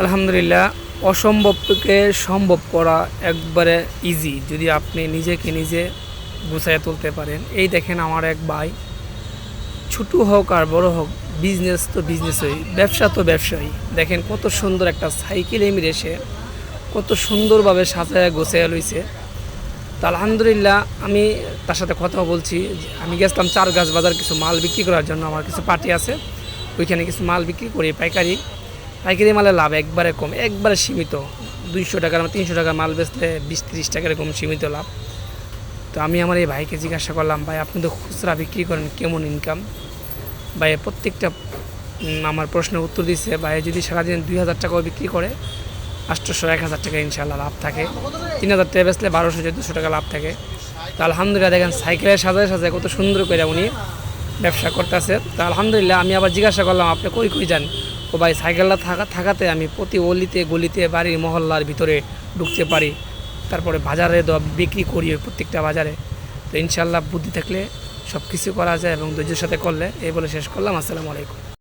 আলহামদুলিল্লাহ, অসম্ভবকে সম্ভব করা একবারে ইজি যদি আপনি নিজেকে নিজে গুছাইয়ে তুলতে পারেন। এই দেখেন আমার এক ভাই ছোটো হোক আর বড় হোক বিজনেস তো বিজনেসই ব্যবসা তো ব্যবসায়ী দেখেন কত সুন্দর একটা সাইকেল এমনি এসে, কত সুন্দরভাবে সাজায় গোছায় লইছে। তো আলহামদুলিল্লাহ, আমি তার সাথে কথা বলছি আমি গেছিলাম চার গাছ বাজার কিছু মাল বিক্রি করার জন্য। আমার কিছু পার্টি আছে, ওইখানে কিছু মাল বিক্রি করি, পাইকারি। পাইকারি মালের লাভ একবারে কম, একবারে সীমিত। দুইশো টাকার তিনশো টাকার মাল বেচলে বিশ তিরিশ টাকার এরকম সীমিত লাভ। তো আমি আমার এই ভাইকে জিজ্ঞাসা করলাম, ভাই, আপনি তো খুচরা বিক্রি করেন, কেমন ইনকাম ভাই, প্রত্যেকটা আমার প্রশ্নের উত্তর দিচ্ছে ভাই, যদি সারাদিন দুই হাজার টাকাও বিক্রি করে, আটশোশো, এক হাজার টাকা ইনশাল্লাহ লাভ থাকে। তিন হাজার টাকা বেচলে বারোশো, চোদ্দোশো টাকা লাভ থাকে। তো আলহামদুলিল্লাহ, দেখেন সাইকেলের সাজায় সাজায় কত সুন্দর করে উনি ব্যবসা করতেছে। তো আলহামদুলিল্লাহ, আমি আবার জিজ্ঞাসা করলাম, আপনি কই কই যান? ও ভাই সাইকেলটা থাকা থাকাতে আমি প্রতি অলিতে গলিতে বাড়ির মহল্লার ভিতরে ঢুকতে পারি। তারপরে বাজারে বিক্রি করি প্রত্যেকটা বাজারে। তো ইনশাল্লাহ বুদ্ধি থাকলে সব কিছু করা যায় এবং ধৈর্যের সাথে করলে। এই বলে শেষ করলাম। আসসালামু আলাইকুম।